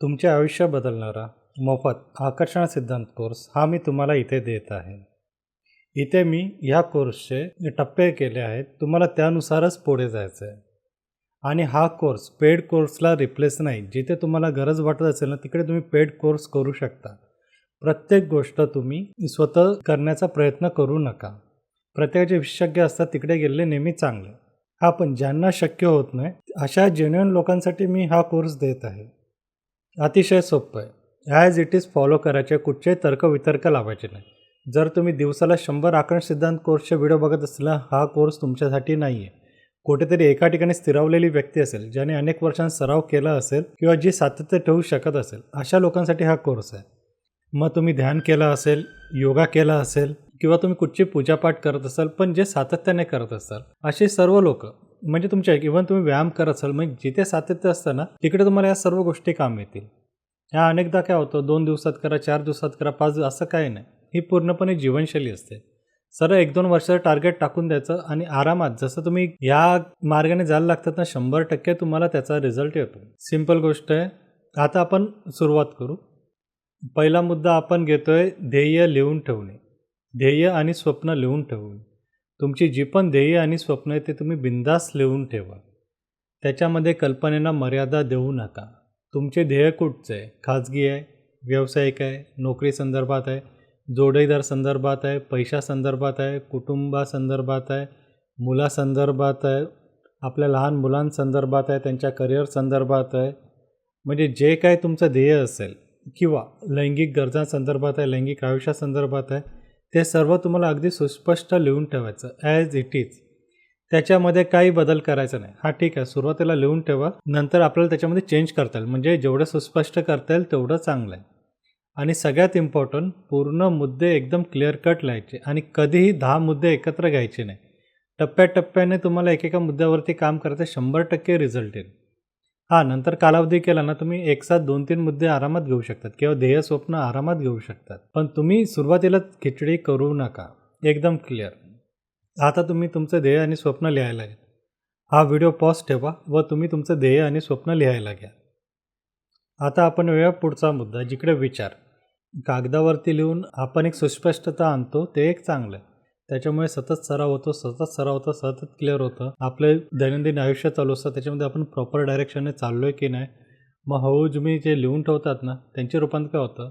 तुमचे आयुष्य बदलणारा मोफत आकर्षण सिद्धांत कोर्स हा मी तुम्हाला इथे देत आहे. इथे मी ह्या कोर्सचे टप्पे केले आहेत. तुम्हाला त्यानुसारच पुढे जायचं आहे आणि हा कोर्स पेड कोर्सला रिप्लेस नाही जिथे तुम्हाला गरज वाटत असेल ना तिकडे तुम्ही पेड कोर्स करू शकता. प्रत्येक गोष्ट तुम्ही स्वतः करण्याचा प्रयत्न करू नका. प्रत्येकाचे विशेषज्ञ असतात तिकडे गेलेले नेहमी चांगले. हा पण ज्यांना शक्य होत नाही अशा जेन्युअन लोकांसाठी मी हा कोर्स देत आहे. अतिशय सोपं आहे. ॲज इट इज फॉलो करायचे कुठचेही तर्कवितर्क लावायचे नाही. जर तुम्ही दिवसाला शंभर आकरण सिद्धांत कोर्सचे व्हिडिओ बघत असला हा कोर्स तुमच्यासाठी नाही आहे कुठेतरी एका ठिकाणी स्थिरावलेली व्यक्ती असेल ज्याने अनेक वर्षांत सराव केला असेल किंवा जी सातत्य ठेवू शकत असेल अशा लोकांसाठी हा कोर्स आहे. मग तुम्ही ध्यान केलं असेल योगा केला असेल किंवा तुम्ही कुठची पूजापाठ करत असाल पण जे सातत्याने करत असाल असे सर्व लोक म्हणजे तुमच्या इव्हन तुम्ही व्यायाम करत असाल म्हणजे जिथे सातत्य असतं ना तिकडे तुम्हाला या सर्व गोष्टी काम येतील. ह्या अनेकदा काय होतं दोन दिवसात करा चार दिवसात करा पाच दिवस असं काही नाही. ही पूर्णपणे जीवनशैली असते. सरळ एक दोन वर्षाचं टार्गेट टाकून द्यायचं आणि आरामात जसं तुम्ही या मार्गाने जायला लागतात ना शंभर टक्के तुम्हाला त्याचा रिझल्ट येतो. सिंपल गोष्ट आहे. आता आपण सुरुवात करू. पहिला मुद्दा आपण घेतोय ध्येय लिहून ठेवणे. ध्येय आणि स्वप्न लिहून ठेवणे तुमची जी पण ध्येय आणि स्वप्न आहे ते तुम्ही बिंदास लिहून ठेवा. त्याच्यामध्ये कल्पनेला मर्यादा देऊ नका. तुमचे ध्येय कुठचं आहे? खाजगी आहे व्यावसायिक आहे नोकरी संदर्भात आहे जोडीदार संदर्भात आहे पैशा संदर्भात आहे कुटुंबासंदर्भात आहे मुलासंदर्भात आहे आपल्या लहान मुलांसंदर्भात आहे त्यांच्या करिअर संदर्भात आहे. म्हणजे जे काय तुमचं ध्येय असेल किंवा लैंगिक गरजांसंदर्भात आहे लैंगिक आयुष्यासंदर्भात आहे ते सर्व तुम्हाला अगदी सुस्पष्ट लिहून ठेवायचं ॲज इट इज त्याच्यामध्ये काही बदल करायचा नाही. हा ठीक आहे. सुरुवातीला लिहून ठेवा. नंतर आपल्याला त्याच्यामध्ये चेंज करता येईल. म्हणजे जेवढं सुस्पष्ट करता येईल तेवढं चांगलं आहे. आणि सगळ्यात इम्पॉर्टंट पूर्ण मुद्दे एकदम क्लिअर कट लिहायचे. आणि कधीही दहा मुद्दे एकत्र घ्यायचे नाही. टप्प्याटप्प्याने तुम्हाला एकेका मुद्द्यावरती काम करायचं शंभर टक्के रिझल्ट येईल. हां नंतर कालावधी केला ना तुम्ही एक साथ दोन तीन मुद्दे आरामात घेऊ शकतात. किंवा ध्येय स्वप्न आरामात घेऊ शकतात. पण तुम्ही सुरुवातीला खिचडी करू नका. एकदम क्लिअर आता तुम्ही तुमचं ध्येय आणि स्वप्न लिहायला घ्या. हा व्हिडिओ पॉज ठेवा व तुम्ही तुमचं ध्येय आणि स्वप्न लिहायला घ्या. आता आपण वेळा पुढचा मुद्दा जिकडे विचार. कागदावरती लिहून आपण एक सुस्पष्टता आणतो ते एक चांगलं. त्याच्यामुळे सतत सराव होतो सतत सराव होतो सतत क्लिअर होतं. आपले दैनंदिन आयुष्य चालू असतं त्याच्यामध्ये आपण प्रॉपर डायरेक्शनने चाललो आहे की नाही मग हळू तुम्ही जे लिहून ठेवतात ना त्यांचे रूपांतर काय होतं.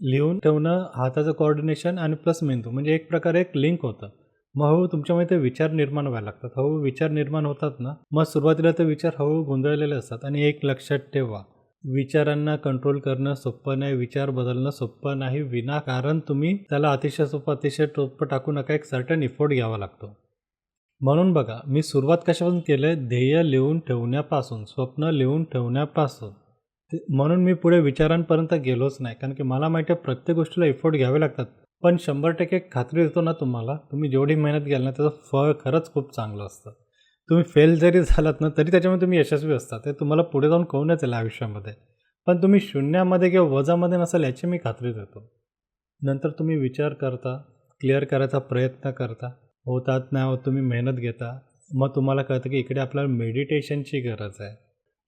लिहून ठेवणं हाताचं कोऑर्डिनेशन आणि प्लस मेंदू म्हणजे एक प्रकारे एक लिंक होतं. मग हळू तुमच्यामध्ये ते विचार निर्माण व्हायला लागतात. हळू विचार निर्माण होतात ना मग सुरुवातीला ते विचार हळू गोंधळलेले असतात. आणि एक लक्षात ठेवा विचारांना कंट्रोल करणं सोपं नाही विचार बदलणं सोपं नाही विनाकारण तुम्ही त्याला अतिशय सोपं अतिशय टोपं टाकू नका एक सर्टन इफोर्ट घ्यावा लागतो. म्हणून बघा मी सुरुवात कशापासून केलं आहे ध्येय लिहून ठेवण्यापासून स्वप्न लिहून ठेवण्यापासून. म्हणून मी पुढे विचारांपर्यंत गेलोच नाही कारण की मला माहिती आहे प्रत्येक गोष्टीला इफोर्ट घ्यावे लागतात. पण शंभर टक्के खात्री देतो ना तुम्हाला तुम्ही जेवढी मेहनत घ्याल ना त्याचं फळ खरंच खूप चांगलं असतं. तुम्ही फेल जरी झालात ना तरी त्याच्यामध्ये तुम्ही यशस्वी असता. ते तुम्हाला पुढे जाऊन कळूनच येईल आयुष्यामध्ये. पण तुम्ही शून्यामध्ये किंवा वजामध्ये नसाल याची मी खात्री देतो. नंतर तुम्ही विचार करता क्लिअर करायचा प्रयत्न करता. होतात नाही होत तुम्ही मेहनत घेता. मग तुम्हाला कळतं की इकडे आपल्याला मेडिटेशनची गरज आहे.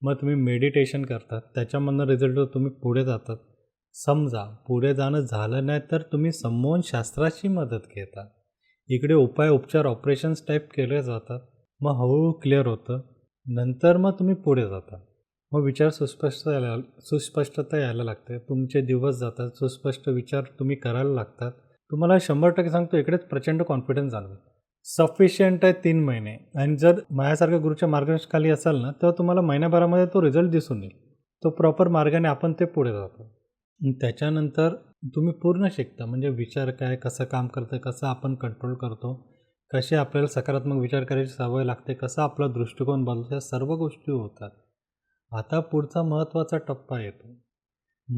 मग तुम्ही मेडिटेशन करतात. त्याच्यामधनं रिझल्ट तुम्ही पुढे जातात. समजा पुढे जाणं झालं नाही तर तुम्ही संमोहन शास्त्राची मदत घेता. इकडे उपाय उपचार ऑपरेशन्स टाईप केले जातात. मग हळूहळू क्लिअर होतं. नंतर मग तुम्ही पुढे जाता. मग विचार सुस्पष्ट यायला सुस्पष्टता यायला लागते. तुमचे दिवस जातात. सुस्पष्ट विचार तुम्ही करायला लागतात. तुम्हाला शंभर टक्के सांगतो इकडेच प्रचंड कॉन्फिडन्स जाणवेल. सफिशियंट आहे तीन महिने. आणि जर माझ्यासारख्या गुरुच्या मार्गदर्शनाखाली असाल ना तर तुम्हाला महिन्याभरामध्ये तो रिझल्ट दिसून येईल. तो प्रॉपर मार्गाने आपण ते पुढे जातो. त्याच्यानंतर तुम्ही पूर्ण शिकता. म्हणजे विचार काय कसं काम करतं कसं आपण कंट्रोल करतो. कसे आपल्याला सकारात्मक विचार करायची सवय लागते कसा आपला दृष्टिकोन बदलतो या सर्व गोष्टी होतात. आता पुढचा महत्त्वाचा टप्पा येतो.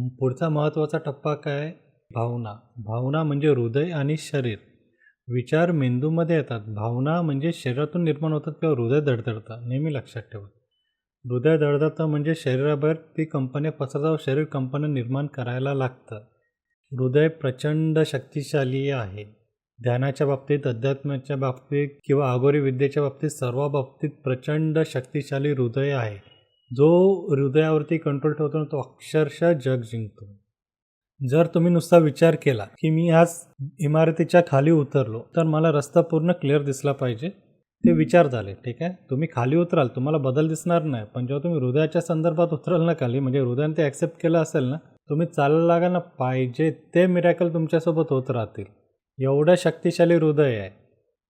पुढचा महत्त्वाचा टप्पा काय? भावना. भावना म्हणजे हृदय आणि शरीर. विचार मेंदूमध्ये येतात. भावना म्हणजे शरीरातून निर्माण होतात किंवा हृदय धडधडतं नेहमी लक्षात ठेवा. हृदय धडधडतं म्हणजे शरीराबाहेर ती कंपन्या पसरतात शरीर कंपन्या निर्माण करायला लागतं. हृदय प्रचंड शक्तिशाली आहे. ध्यानाच्या बाबतीत अध्यात्माच्या बाबतीत किंवा आगोरी विद्येच्या बाबतीत सर्व बाबतीत प्रचंड शक्तिशाली हृदय आहे. जो हृदयावरती कंट्रोल ठेवतो ना तो अक्षरशः जग जिंकतो. जर तुम्ही नुसता विचार केला की मी आज इमारतीच्या खाली उतरलो तर मला रस्ता पूर्ण क्लिअर दिसला पाहिजे. ते विचार झाले ठीक आहे? तुम्ही खाली उतराल तुम्हाला बदल दिसणार नाही पण जेव्हा तुम्ही हृदयाच्या संदर्भात उतराल ना खाली म्हणजे हृदयाने ते ॲक्सेप्ट केलं असेल ना तुम्ही चालायला लागा ना पाहिजे ते मिरॅकल तुमच्यासोबत होत राहतील. एवढं शक्तिशाली हृदय आहे.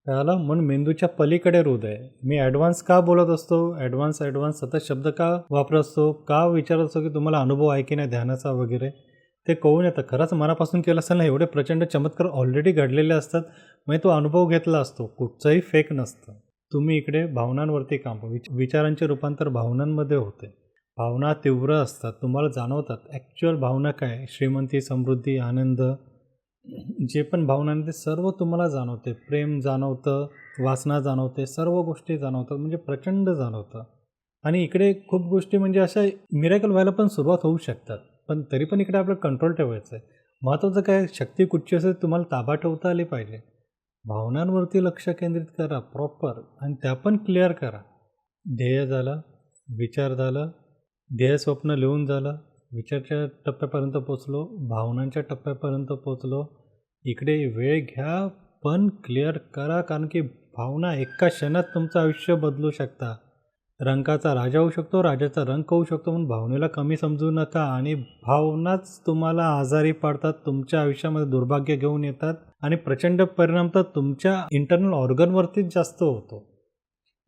कळालं? म्हणून मेंदूच्या पलीकडे हृदय मी ॲडव्हान्स का बोलत असतो? ॲडव्हान्स ॲडव्हान्स सतत शब्द का वापरत असतो? का विचारत असतो की तुम्हाला अनुभव आहे की नाही ध्यानाचा वगैरे? ते कळून येतं. खरंच मनापासून केलं असेल ना एवढे प्रचंड चमत्कार ऑलरेडी घडलेले असतात. म्हणजे तो अनुभव घेतला असतो. कुठचंही फेक नसतं. तुम्ही इकडे भावनांवरती काम विच विचारांचे रूपांतर भावनांमध्ये होते. भावना तीव्र असतात. तुम्हाला जाणवतात. ॲक्च्युअल भावना काय? श्रीमंती समृद्धी आनंद जे पण भावना आहे ते सर्व तुम्हाला जाणवते. प्रेम जाणवतं वासना जाणवते सर्व गोष्टी जाणवतात म्हणजे प्रचंड जाणवतं. आणि इकडे खूप गोष्टी म्हणजे अशा मिरॅकल व्हायला पण सुरुवात होऊ शकतात पण तरी पण इकडे आपलं कंट्रोल ठेवायचं आहे महत्त्वाचं काय शक्ती कुठची असेल तुम्हाला ताबा ठेवता आली पाहिजे. भावनांवरती लक्ष केंद्रित करा प्रॉपर आणि त्या पण क्लिअर करा. ध्येय झालं विचार झालं ध्येय स्वप्न लिहून झालं विचारच्या टप्प्यापर्यंत पोचलो भावनांच्या टप्प्यापर्यंत पोचलो इकडे वेळ घ्या पण क्लिअर करा कारण की भावना एका क्षणात तुमचं आयुष्य बदलू शकता. रंगाचा राजा होऊ शकतो राजाचा रंग होऊ शकतो म्हणून भावनेला कमी समजू नका आणि भावनाच तुम्हाला आजारी पाडतात तुमच्या आयुष्यामध्ये दुर्भाग्य घेऊन येतात आणि प्रचंड परिणाम तर तुमच्या इंटरनल ऑर्गनवरतीच जास्त होतो.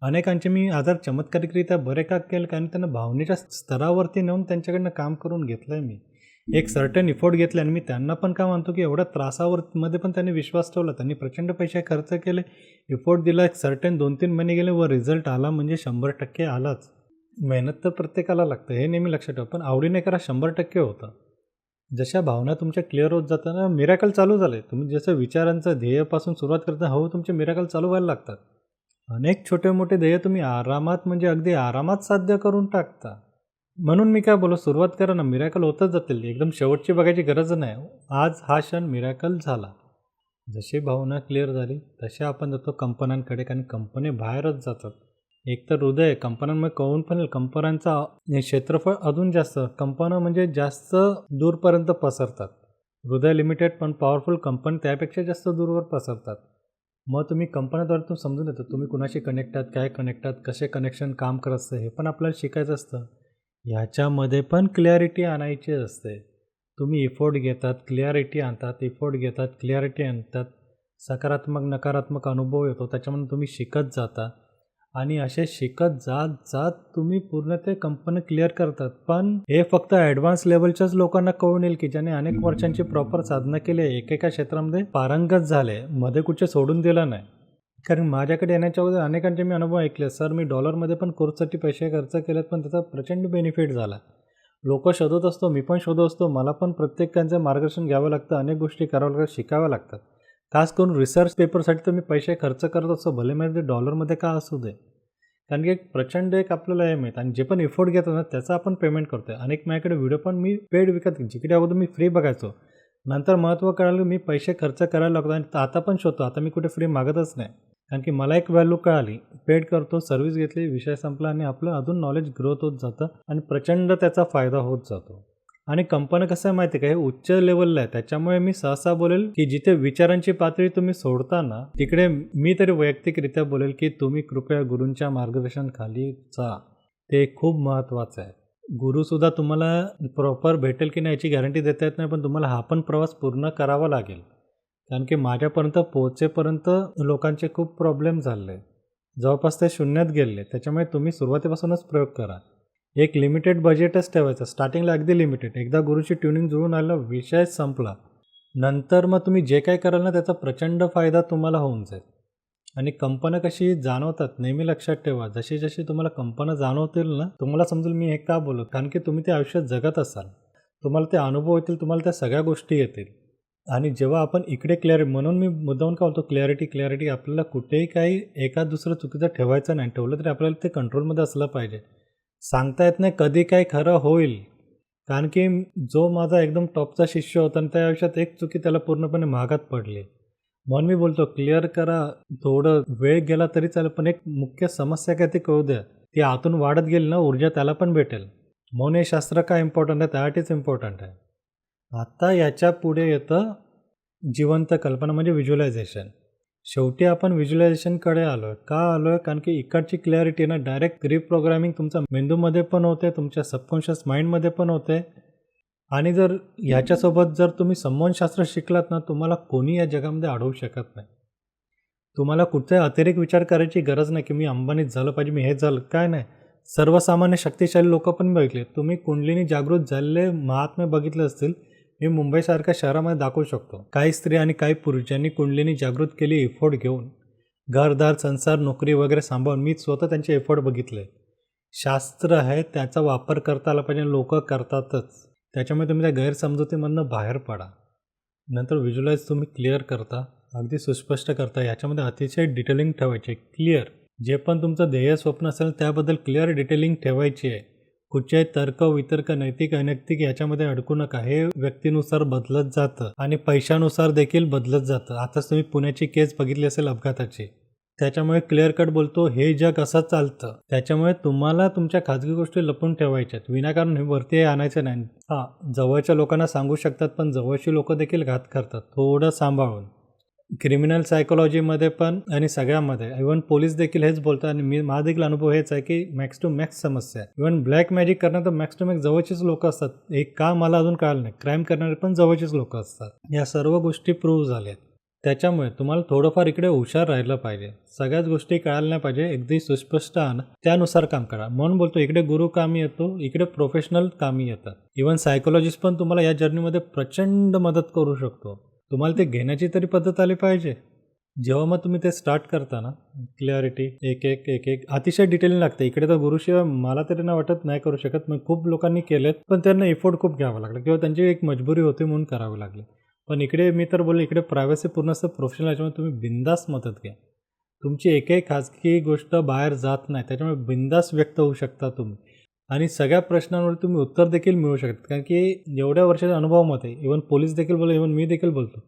अनेकांचे मी आजार चमत्कारिकरित्या बरे का केले कारण त्यांना भावनेच्या स्तरावरती नेऊन त्यांच्याकडनं काम करून घेतलं आहे मी. एक सर्टन इफोर्ट घेतला आणि मी त्यांना पण का म्हणतो की एवढ्या त्रासावर मध्ये पण त्यांनी विश्वास ठेवला. त्यांनी प्रचंड पैसे खर्च केले इफोर्ट दिला एक सर्टन दोन तीन महिने गेले व रिझल्ट आला म्हणजे शंभर टक्के आलाच. मेहनत तर प्रत्येकाला लागतं हे नेहमी लक्षात ठेवा. पण आवडीने करा शंभर टक्के होतं. जशा भावना तुमच्या क्लिअर होत जाताना मिराकल चालू झाले. तुम्ही जसं विचारांचं ध्येयापासून सुरुवात करता हवं तुमचे मिराकल चालू व्हायला लागतात. अनेक छोटे मोठे ध्येय तुम्ही आरामात म्हणजे अगदी आरामात साध्य करून टाकता. म्हणून मी काय बोलू सुरुवात करा ना मिरॅकल होतच जातील. एकदम शेवटची बघायची गरज नाही. आज हा क्षण मिरॅकल झाला. जशी भावना क्लिअर झाली तसे आपण जातो कंपन्यांकडे कारण कंपनी बाहेरच जातात. एक तर हृदय कंपन्यांमध्ये कळून पण येईल कंपन्यांचा क्षेत्रफळ अजून जास्त कंपन्या म्हणजे जास्त दूरपर्यंत पसरतात. हृदय लिमिटेड पण पॉवरफुल कंपनी त्यापेक्षा जास्त दूरवर पसरतात. मग तुम्ही कंपन्याद्वारे तुम्ही समजून येतं तुम्ही कुणाशी कनेक्ट आहात काय कनेक्ट आहात कसे कनेक्शन काम करत असतं हे पण आपल्याला शिकायचं असतं. ह्याच्यामध्ये पण क्लॅरिटी आणायची असते. तुम्ही इफोर्ट घेतात क्लिअरिटी आणतात इफोर्ट घेतात क्लिअरिटी आणतात. सकारात्मक नकारात्मक अनुभव येतो त्याच्यामधून तुम्ही शिकत जाता. आणि असे शिकत जात जात तुम्ही पूर्ण ते कंपनी क्लिअर करतात. पण हे फक्त ॲडव्हान्स लेवलच्याच लोकांना कळून येईल की ज्याने अनेक वर्षांची प्रॉपर साधना केली आहे. एकेका क्षेत्रामध्ये पारंगत झाले मध्ये कुठे सोडून दिलं नाही. कारण माझ्याकडे येण्याच्या अगोदर अनेकांचे मी अनुभव ऐकले सर मी डॉलरमध्ये पण कोर्ससाठी पैसे खर्च केलेत पण त्याचा प्रचंड बेनिफिट झाला लोक शोधत असतो मी पण शोधत असतो. मला पण प्रत्येकांचं मार्गदर्शन घ्यावं लागतं. अनेक गोष्टी कराव्या लागतात शिकाव्या लागतात. खास करून रिसर्च पेपरसाठी तर मी पैसे खर्च करत असतो. भले ते डॉलरमध्ये का असू दे. कारण की एक प्रचंड एक आपल्याला हे मिळतं. आणि जे पण इफोर्ट घेतो ना त्याचा आपण पेमेंट करतो आहे अनेक माझ्याकडे व्हिडिओ पण मी पेड विकत जिकडे अगोदर मी फ्री बघायचो. नंतर महत्त्व कळालं मी पैसे खर्च करायला लागतो आणि आता पण शोधतो. आता मी कुठे फ्री मागतच नाही. कारण की मला एक व्हॅल्यू कळाली. पेड करतो सर्व्हिस घेतली विषय संपला आणि आपलं अजून नॉलेज ग्रोथ होत जातं. आणि प्रचंड त्याचा फायदा होत जातो. आणि कंपनी कसं आहे माहिती आहे का? हे उच्च लेवलला आहे. त्याच्यामुळे मी सहसा बोलेल की जिथे विचारांची पातळी तुम्ही सोडता ना तिकडे मी तरी वैयक्तिकरित्या बोलेल की तुम्ही कृपया गुरूंच्या मार्गदर्शनखाली जा. ते खूप महत्त्वाचं आहे. गुरुसुद्धा तुम्हाला प्रॉपर भेटेल की नाही याची गॅरंटी देता येत नाही पण तुम्हाला हा पण प्रवास पूर्ण करावा लागेल. कारण की माझ्यापर्यंत पोहोचेपर्यंत लोकांचे खूप प्रॉब्लेम झाले जवळपास ते शून्यात गेले त्याच्यामुळे तुम्ही सुरुवातीपासूनच प्रयोग करा. एक लिमिटेड बजेटच ठेवायचं. स्टार्टिंगला अगदी लिमिटेड एकदा गुरुची ट्युनिंग जुळून आलं विषय संपला. नंतर मग तुम्ही जे काय कराल ना त्याचा प्रचंड फायदा तुम्हाला होऊन जाईल. आणि कंपन्या कशी जाणवतात नेहमी लक्षात ठेवा. जशी जशी तुम्हाला कंपन्या जाणवतील ना तुम्हाला समजेल मी हे का बोलत कारण की तुम्ही ते आयुष्यात जगत असाल. तुम्हाला ते अनुभव येतील तुम्हाला त्या सगळ्या गोष्टी येतील. आणि जेव्हा आपण इकडे क्लॅरि म्हणून मी मुद्दाहून का बोलतो क्लॅरिटी क्लॅरिटी आपल्याला कुठेही काही एका दुसरं चुकीचं ठेवायचं नाही. ठेवलं तरी आपल्याला ते कंट्रोलमध्ये असलं पाहिजे. सांगता येत नाही कधी काय खरं होईल. कारण की जो माझा एकदम टॉपचा शिष्य होता आणि त्या आयुष्यात एक चुकी त्याला पूर्णपणे महागात पडली. म्हणून मी बोलतो क्लिअर करा थोडं वेळ गेला तरी चालेल पण एक मुख्य समस्या काय ती कळू द्या. ती आतून वाढत गेली ना ऊर्जा त्याला पण भेटेल. म्हणून हे शास्त्र काय इम्पॉर्टंट आहे? त्यासाठीच इम्पॉर्टंट आहे. आता याच्यापुढे येतं जिवंत कल्पना म्हणजे व्हिज्युअलायझेशन शेवटी आपण व्हिज्युलायझेशनकडे आलो आहे का आलो आहे कारण की इकडची क्लॅरिटी ना डायरेक्ट रिप्रोग्रामिंग तुमच्या मेंदूमध्ये पण होते तुमच्या सबकॉन्शियस माइंडमध्ये पण होते. आणि जर ह्याच्यासोबत जर तुम्ही संमोहनशास्त्र शिकलात ना तुम्हाला कोणी या जगामध्ये अडवू शकत नाही. तुम्हाला कुठचाही अतिरेक विचार करायची गरज नाही की मी अंबानीत झालं पाहिजे मी हे झालं. काय नाही. सर्वसामान्य शक्तिशाली लोक पण बघितले. तुम्ही कुंडलीनी जागृत झालेले महात्मे बघितले असतील. मी मुंबईसारख्या शहरामध्ये दाखवू शकतो. काही स्त्री आणि काही पुरुषांनी कुंडलीनी जागृत केली एफोर्ड घेऊन. घरदार संसार नोकरी वगैरे सांभाळून मी स्वतः त्यांचे एफोर्ट बघितले. शास्त्र आहे त्याचा वापर करता आला पाहिजे लोक करतातच. त्याच्यामुळे तुम्ही त्या गैरसमजुतीमधनं बाहेर पडा. नंतर विज्युलाइज तुम्ही क्लिअर करता. अगदी सुस्पष्ट करता. याच्यामध्ये अतिशय डिटेलिंग ठेवायचे. क्लिअर जे पण तुमचं ध्येय स्वप्न असेल त्याबद्दल क्लिअर डिटेलिंग ठेवायची आहे. कुठच्याही तर्क वितर्क नैतिक अनैतिक याच्यामध्ये अडकू नका. हे व्यक्तीनुसार बदलत जातं आणि पैशानुसार देखील बदलत जातं. आताच तुम्ही पुण्याची केस बघितली असेल अपघाताची. त्याच्यामुळे क्लिअर कट बोलतो हे जग असं चालतं. त्याच्यामुळे तुम्हाला तुमच्या खाजगी गोष्टी लपून ठेवायच्यात. विनाकारण हे वरती आणायचं नाही. हां जवळच्या लोकांना सांगू शकतात पण जवळची लोक देखील घात करतात. थोडं सांभाळून. क्रिमिनल सायकोलॉजीमध्ये पण आणि सगळ्यामध्ये. इव्हन पोलीस देखील हेच बोलतात आणि मी माझा देखील अनुभव हेच आहे की मॅक्स टू मॅक्स समस्या आहे. इव्हन ब्लॅक मॅजिक करणं तर मॅक्स टू मॅक्स जवळचीच लोक असतात. हे का मला अजून कळलं नाही. क्राईम करणारे पण जवळचेच लोक असतात. या सर्व गोष्टी प्रूव्ह झाल्यात. त्याच्यामुळे तुम्हाला थोडंफार इकडे हुशार राहिलं पाहिजे. सगळ्याच गोष्टी कळायला नाही पाहिजे. अगदी सुस्पष्ट आण त्यानुसार काम करा. म्हणून बोलतो इकडे गुरु कामी येतो इकडे प्रोफेशनल कामी येतात. इव्हन सायकोलॉजिस्ट पण तुम्हाला या जर्नीमध्ये प्रचंड मदत करू शकतो. तुम्हाला ते घेण्याची तरी पद्धत आली पाहिजे. जेव्हा मग तुम्ही ते स्टार्ट करता ना क्लॅरिटी एक एक एक एक अतिशय डिटेलिंग लागते. इकडे तर गुरुशिवाय मला तरी ना वाटत नाही करू शकत. मग खूप लोकांनी केलेत पण त्यांना एफोर्ट खूप घ्यावा लागला किंवा त्यांची एक मजबुरी होती म्हणून करावी लागली. पण इकडे मी तर बोललो इकडे प्रायव्हसी पूर्ण असं प्रोफेशनल याच्यामुळे तुम्ही बिंदास मदत घ्या. तुमची एकही खाजगी गोष्ट बाहेर जात नाही त्याच्यामुळे बिंदास व्यक्त होऊ शकता तुम्ही. आणि सगळ्या प्रश्नांवर तुम्ही उत्तर देखील मिळू शकता. कारण की एवढ्या वर्षाच्या अनुभवामध्ये इवन पोलीस देखील बोलतो इवन मी देखील बोलतो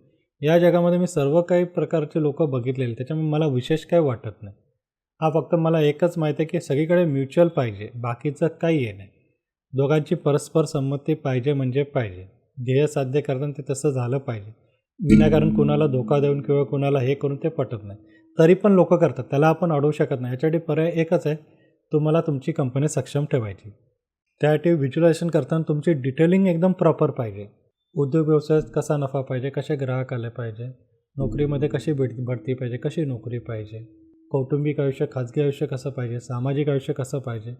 या जगामध्ये मी सर्व काही प्रकारचे लोक बघितलेले त्याच्यामुळे मला विशेष काही वाटत नाही. हा फक्त मला एकच माहिती आहे की सगळीकडे म्युच्युअल पाहिजे बाकीचं काही आहे नाही. दोघांची परस्पर संमती पाहिजे म्हणजे पाहिजे. ध्येय साध्य करताना ते तसं झालं पाहिजे. विनाकारण कुणाला धोका देऊन किंवा कुणाला हे करून ते पटत नाही. तरी पण लोक करतात त्याला आपण अडवू शकत नाही. याच्यासाठी पर्याय एकच आहे तुम्हाला तुमची कंपनी सक्षम ठेवायची. त्यासाठी व्हिज्युलायझेशन करताना तुमची डिटेलिंग एकदम प्रॉपर पाहिजे. उद्योग व्यवसायात कसा नफा पाहिजे कसे ग्राहक आले पाहिजे नोकरीमध्ये कशी भेट बढती पाहिजे कशी नोकरी पाहिजे कौटुंबिक आयुष्य खाजगी आयुष्य कसं पाहिजे सामाजिक आयुष्य कसं पाहिजे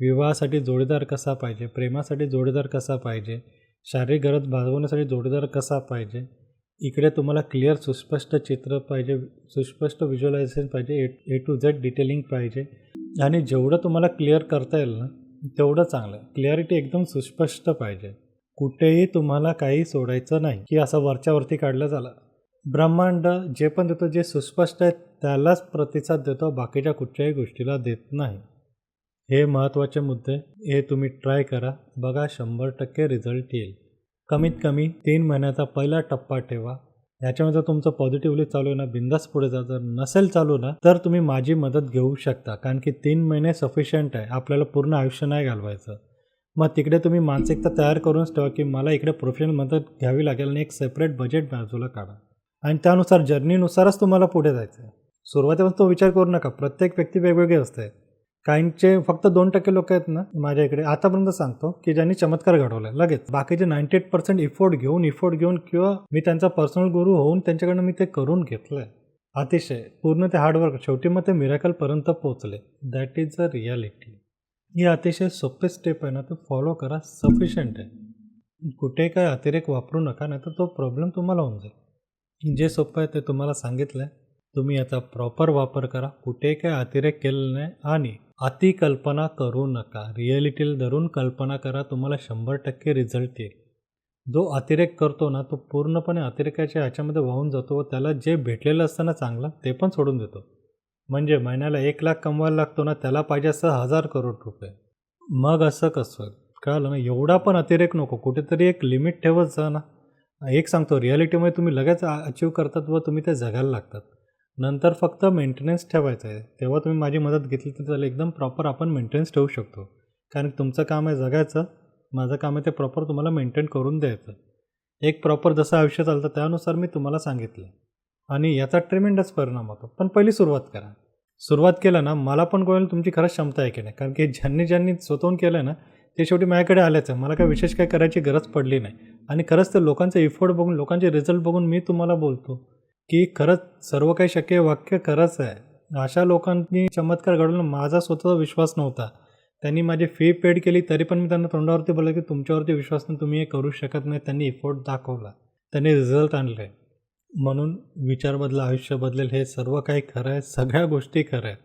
विवाहासाठी जोडीदार कसा पाहिजे प्रेमासाठी जोडीदार कसा पाहिजे शारीरिक गरज भागवण्यासाठी जोडीदार कसा पाहिजे इकडे तुम्हाला क्लिअर सुस्पष्ट चित्र पाहिजे सुस्पष्ट व्हिज्युअलायझेशन पाहिजे A A to Z detailing पाहिजे आणि जेवढं तुम्हाला क्लिअर करता येईल ना तेवढं चांगलं क्लिअरिटी एकदम सुस्पष्ट पाहिजे. कुठेही तुम्हाला काही सोडायचं नाही की असं वरच्यावरती काढलं झालं. ब्रह्मांड जे पण देतो जे सुस्पष्ट आहे त्यालाच प्रतिसाद देतो बाकीच्या कुठच्याही गोष्टीला देत नाही. हे महत्त्वाचे मुद्दे हे तुम्ही ट्राय करा. बघा शंभर टक्के रिझल्ट येईल. कमीत कमी तीन महिन्याचा पहिला टप्पा ठेवा. याच्यामध्ये जर तुमचं पॉझिटिव्हली चालू आहे ना बिंदास पुढे जा जर नसेल चालू ना तर तुम्ही माझी मदत घेऊ शकता. कारण की तीन महिने सफिशियंट आहे. आपल्याला पूर्ण आयुष्य नाही घालवायचं. मग तिकडे तुम्ही मानसिकता तयार करूनच ठेवा की मला इकडे प्रोफेशनल मदत घ्यावी लागेल आणि एक सेपरेट बजेट बाजूला काढा. आणि त्यानुसार जर्नीनुसारच तुम्हाला पुढे जायचं आहे सुरुवातीपासून तो विचार करू नका. प्रत्येक व्यक्ती वेगवेगळी असते. काहींचे फक्त दोन टक्के लोक आहेत ना माझ्या इकडे. आतापर्यंत सांगतो की ज्यांनी चमत्कार घडवला. लगेच. बाकीचे नाईन्टी एट पर्सेंट इफोर्ट घेऊन इफोर्ट घेऊन किंवा मी त्यांचा पर्सनल गुरु होऊन त्यांच्याकडनं मी ते करून घेतलं आहे अतिशय. पूर्ण ते हार्डवर्क शेवटी मग ते मिराकलपर्यंत पोहोचले. दॅट इज अ रियालिटी ही अतिशय सोपे स्टेप आहे ना तो फॉलो करा. सफिशियंट आहे. कुठे काय अतिरेक वापरू नका नाही तर तो प्रॉब्लेम तुम्हाला होऊन जाईल. जे सोपं आहे ते तुम्हाला सांगितलं आहे तुम्ही याचा प्रॉपर वापर करा. कुठे काय अतिरेक केलेला नाही. आणि अतिकल्पना करू नका. रिॲलिटीला धरून कल्पना करा तुम्हाला शंभर टक्के रिझल्ट येईल. जो अतिरेक करतो ना तो पूर्णपणे अतिरेकाच्या ह्याच्यामध्ये वाहून जातो व त्याला जे भेटलेलं असतं ना चांगलं ते पण सोडून देतो. म्हणजे महिन्याला एक लाख कमवायला लागतो ना त्याला पाहिजे असं हजार करोड रुपये. मग असं कसं? कळलं ना? एवढा पण अतिरेक नको. कुठेतरी एक लिमिट ठेवत जा ना. एक सांगतो रिॲलिटीमध्ये तुम्ही लगेच अचीव करतात व तुम्ही ते जगायला लागतात. नंतर फक्त मेंटेनन्स ठेवायचं आहे. तेव्हा तुम्ही माझी मदत घेतली तर चालेल. एकदम प्रॉपर आपण मेंटेनन्स ठेवू शकतो. कारण तुमचं काम आहे जगायचं. माझं काम आहे ते प्रॉपर तुम्हाला मेंटेन करून द्यायचं. एक प्रॉपर जसं आयुष्य चालतं त्यानुसार मी तुम्हाला सांगितलं. आणि याचा ट्रिमेंडस परिणाम होतो. पण पहिली सुरुवात करा. सुरुवात केलं ना मला पण कळेल तुमची खरंच क्षमता आहे की नाही. कारण की ज्यांनी ज्यांनी स्वतःहून केलं ना ते शेवटी माझ्याकडे आल्याचं आहे. मला काय विशेष काय करायची गरज पडली नाही. आणि खरंच ते लोकांचे इफोर्ट बघून लोकांचे रिझल्ट बघून मी तुम्हाला बोलतो. की खरंच सर्व काही शक्य वाक्य खरंच आहे. अशा लोकांनी चमत्कार घडवला माझा स्वतःचा विश्वास नव्हता. त्यांनी माझी फी पेड केली तरी पण मी त्यांना तोंडावरती बोललं की तुमच्यावरती विश्वास नाही तुम्ही हे करू शकत नाही. त्यांनी इफोर्ट दाखवला. त्यांनी रिझल्ट आणले. म्हणून विचार बदला आयुष्य बदलेल हे सर्व काही खरं आहे सगळ्या गोष्टी खरं आहेत.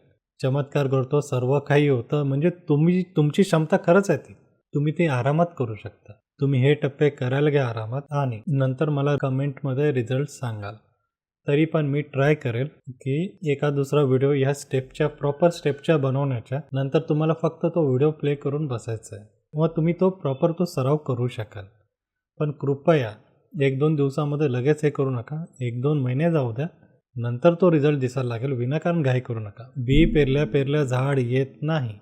चमत्कार घडतो सर्व काही होतं म्हणजे तुम्ही तुमची क्षमता खरंच आहे ती. तुम्ही ती आरामात करू शकता. तुम्ही हे टप्पे करायला घ्या आरामात आणि नंतर मला कमेंटमध्ये रिझल्ट सांगाल. तरी पण मी ट्राय करेल की एका दुसरा व्हिडिओ ह्या स्टेपच्या प्रॉपर स्टेपच्या बनवण्याच्या. नंतर तुम्हाला फक्त तो व्हिडिओ प्ले करून बसायचा आहे. मग तुम्ही तो प्रॉपर तो सराव करू शकाल. पण कृपया एक दोन दिवसामध्ये लगेच हे करू नका. एक दोन महिने जाऊ द्या. नंतर तो रिझल्ट दिसायला लागेल. विनाकारण घाई करू नका. बी पेरल्या पेरल्या झाड येत नाही.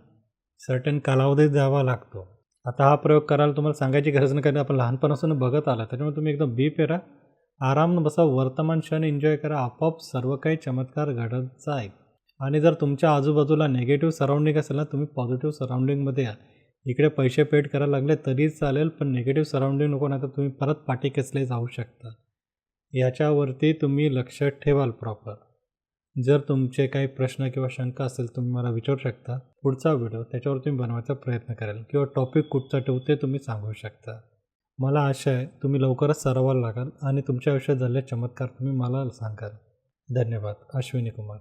सर्टन कालावधीत द्यावा लागतो. आता हा प्रयोग करायला तुम्हाला सांगायची गरज नाही कारण आपण लहानपणापासून बघत आला त्याच्यामुळे तुम्ही एकदम बी पेरा. आराम बसा वर्तमान क्षण एन्जॉय करा. आपोआप सर्व काही चमत्कार घडत जाईल. आणि जर तुमच्या आजूबाजूला निगेटिव्ह सराउंडिंग असेल ना तुम्ही पॉझिटिव्ह सराउंडिंगमध्ये या. इकडे पैसे पेड करायला लागले तरी चालेल पण निगेटिव्ह सराउंडिंग नको नाही तर तुम्ही परत पाठी खेचले जाऊ शकता. याच्यावरती तुम्ही लक्ष ठेवाल प्रॉपर जर तुमचे काही प्रश्न किंवा शंका असेल तुम्ही मला विचारू शकता. पुढचा व्हिडिओ त्याच्यावर तुम्ही बनवायचा प्रयत्न कराल. किंवा टॉपिक कुठचा ठेवू ते तुम्ही सांगू शकता. मला आशा आहे तुम्ही लवकरच सरावाला लागाल आणि तुमच्या आयुष्यात झालेले चमत्कार तुम्ही मला सांगाल. धन्यवाद. अश्विनी कुमार.